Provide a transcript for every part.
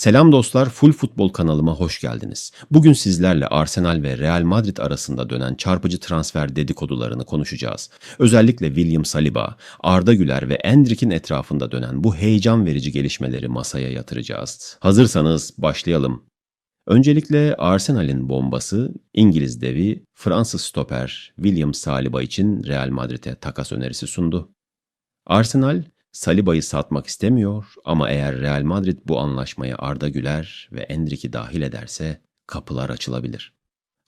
Selam dostlar, Full Futbol kanalıma hoş geldiniz. Bugün sizlerle Arsenal ve Real Madrid arasında dönen çarpıcı transfer dedikodularını konuşacağız. Özellikle William Saliba, Arda Güler ve Endrick'in etrafında dönen bu heyecan verici gelişmeleri masaya yatıracağız. Hazırsanız başlayalım. Öncelikle Arsenal'in bombası İngiliz devi Fransız stoper William Saliba için Real Madrid'e takas önerisi sundu. Arsenal Saliba'yı satmak istemiyor ama eğer Real Madrid bu anlaşmaya Arda Güler ve Endrick'i dahil ederse kapılar açılabilir.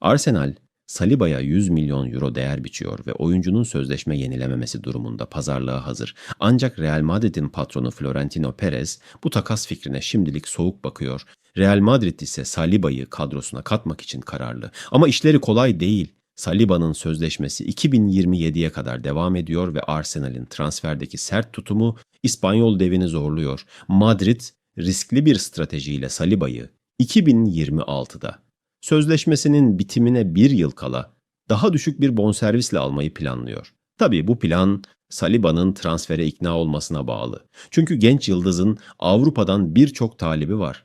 Arsenal, Saliba'ya 100 milyon euro değer biçiyor ve oyuncunun sözleşme yenilememesi durumunda pazarlığa hazır. Ancak Real Madrid'in patronu Florentino Perez bu takas fikrine şimdilik soğuk bakıyor. Real Madrid ise Saliba'yı kadrosuna katmak için kararlı. Ama işleri kolay değil. Saliba'nın sözleşmesi 2027'ye kadar devam ediyor ve Arsenal'in transferdeki sert tutumu İspanyol devini zorluyor. Madrid riskli bir stratejiyle Saliba'yı 2026'da sözleşmesinin bitimine bir yıl kala daha düşük bir bonservisle almayı planlıyor. Tabii bu plan Saliba'nın transfere ikna olmasına bağlı. Çünkü genç yıldızın Avrupa'dan birçok talibi var.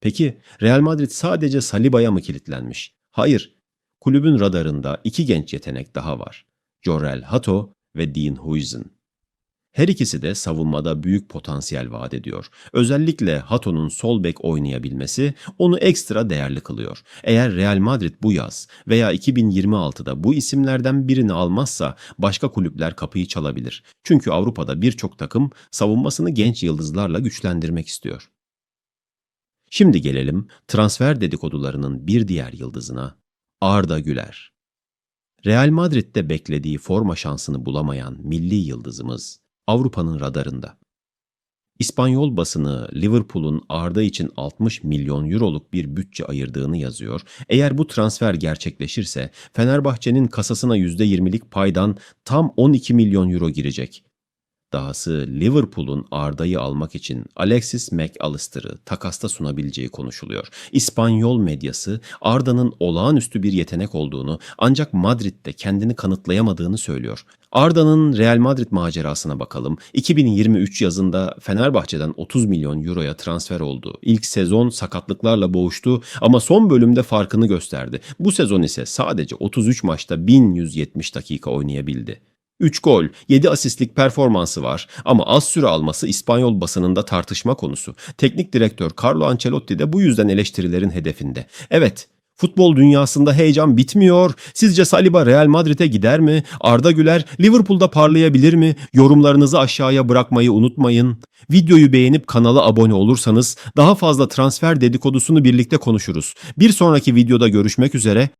Peki Real Madrid sadece Saliba'ya mı kilitlenmiş? Hayır. Kulübün radarında iki genç yetenek daha var. Jorel Hato ve Dean Huijsen. Her ikisi de savunmada büyük potansiyel vaat ediyor. Özellikle Hato'nun sol bek oynayabilmesi onu ekstra değerli kılıyor. Eğer Real Madrid bu yaz veya 2026'da bu isimlerden birini almazsa başka kulüpler kapıyı çalabilir. Çünkü Avrupa'da birçok takım savunmasını genç yıldızlarla güçlendirmek istiyor. Şimdi gelelim transfer dedikodularının bir diğer yıldızına Arda Güler. Real Madrid'de beklediği forma şansını bulamayan milli yıldızımız Avrupa'nın radarında. İspanyol basını Liverpool'un Arda için 60 milyon euroluk bir bütçe ayırdığını yazıyor. Eğer bu transfer gerçekleşirse Fenerbahçe'nin kasasına %20'lik paydan tam 12 milyon euro girecek. Dahası Liverpool'un Arda'yı almak için Alexis McAllister'ı takasta sunabileceği konuşuluyor. İspanyol medyası Arda'nın olağanüstü bir yetenek olduğunu ancak Madrid'de kendini kanıtlayamadığını söylüyor. Arda'nın Real Madrid macerasına bakalım. 2023 yazında Fenerbahçe'den 30 milyon euroya transfer oldu. İlk sezon sakatlıklarla boğuştu ama son bölümde farkını gösterdi. Bu sezon ise sadece 33 maçta 1170 dakika oynayabildi. 3 gol, 7 asistlik performansı var ama az süre alması İspanyol basınında tartışma konusu. Teknik direktör Carlo Ancelotti de bu yüzden eleştirilerin hedefinde. Evet, Futbol dünyasında heyecan bitmiyor. Sizce Saliba Real Madrid'e gider mi? Arda Güler Liverpool'da parlayabilir mi? Yorumlarınızı aşağıya bırakmayı unutmayın. Videoyu beğenip kanala abone olursanız daha fazla transfer dedikodusunu birlikte konuşuruz. Bir sonraki videoda görüşmek üzere.